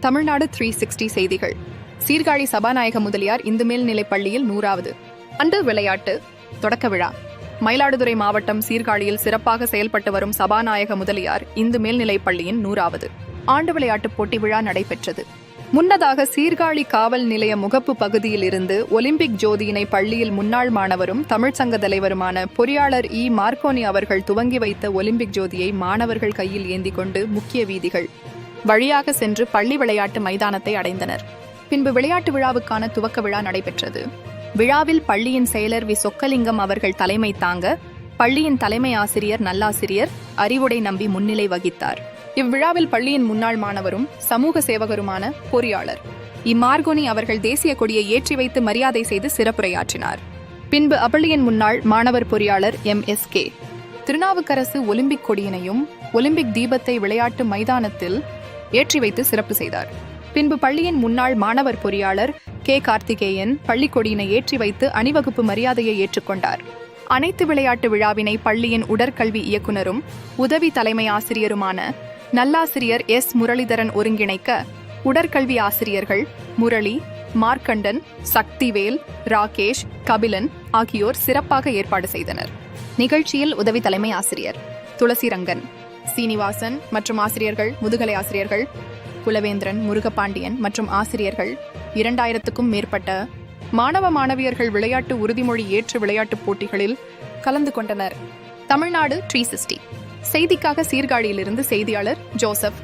Tamil Nadu three sixty செய்திகள். சீர்காழி சபாநாயக முதலியார் இந்து மேல்நிலைப் பள்ளியில் நூறாவது. அன்று விளையாட்டு தொடக்க விழா. மயிலாடுதுறை மாவட்டம் சீர்காழியில் சிறப்பாக செயல்பட்டு வரும் சபாநாயக முதலியார் இந்து மேல்நிலைப் பள்ளியின் நூறாவது. ஆண்டு விளையாட்டுப் போட்டி விழா நடைபெற்றது. முன்னதாக சீர்காழி காவல் நிலைய முகப்பு பகுதியில் இருந்து ஒலிம்பிக் ஜோதியினை பள்ளியில் முன்னாள் மாணவரும் தமிழ்ச்சங்க தலைவருமான பொறியாளர் இ. மார்க்கோனி அவர்கள் துவங்கி வைத்த ஒலிம்பிக் ஜோதியை மாணவர்கள் கையில் ஏந்தி கொண்டு முக்கிய வீதிகள் வழியாக சென்று பள்ளி விளையாட்டு மைதானத்தை அடைந்தனர். பின்பு விளையாட்டு விழாவுக்கான துவக்க விழா நடைபெற்றது. விழாவில் பள்ளியின் செயலர் வி. சொக்கலிங்கம் அவர்கள் தலைமை தாங்க பள்ளியின் தலைமை ஆசிரியர் நல்லாசிரியர் அறிவுடை நம்பி முன்னிலை வகித்தார். இவ்விழாவில் பள்ளியின் முன்னாள் மாணவரும் சமூக சேவகருமான பொறியாளர் இம்மார்கோனி அவர்கள் தேசிய கொடியை ஏற்றி வைத்து மரியாதை செய்து சிறப்புரையாற்றினார். பின்பு அப்பள்ளியின் முன்னாள் மாணவர் பொறியாளர் M. S. K. Thirunavukkarasu Olympic கொடியினையும் Olympic தீபத்தை விளையாட்டு மைதானத்தில் ஏற்றி வைத்து சிறப்பு செய்தார். பின்பு பள்ளியின் முன்னாள் மாணவர் பொறியாளர் கே. கார்த்திகேயன் பள்ளிக் கொடியினை ஏற்றி வைத்து அணிவகுப்பு மரியாதையை ஏற்றுக்கொண்டார். அனைத்து விளையாட்டு விழாவினை பள்ளியின் உடற்கல்வி இயக்குனரும் உதவி தலைமை ஆசிரியருமான நல்லாசிரியர் எஸ். முரளிதரன் ஒருங்கிணைக்க உடற்கல்வி ஆசிரியர்கள் முரளி மார்க்கண்டன் சக்திவேல் ராகேஷ் கபிலன் ஆகியோர் சிறப்பாக ஏற்பாடு செய்தனர். நிகழ்ச்சியில் உதவி தலைமை ஆசிரியர் துளசிரங்கன். சீனிவாசன் மற்றும் ஆசிரியர்கள் முதுகலை ஆசிரியர்கள் குலவேந்திரன் முருகபாண்டியன் மற்றும் ஆசிரியர்கள் இரண்டாயிரத்துக்கும் மேற்பட்ட மாணவ மாணவியர்கள் விளையாட்டு உறுதிமொழி ஏற்று விளையாட்டுப் போட்டிகளில் கலந்து கொண்டனர். தமிழ்நாடு த்ரீ சிக்ஸ்டி செய்திக்காக சீர்காழியிலிருந்து செய்தியாளர் ஜோசப்.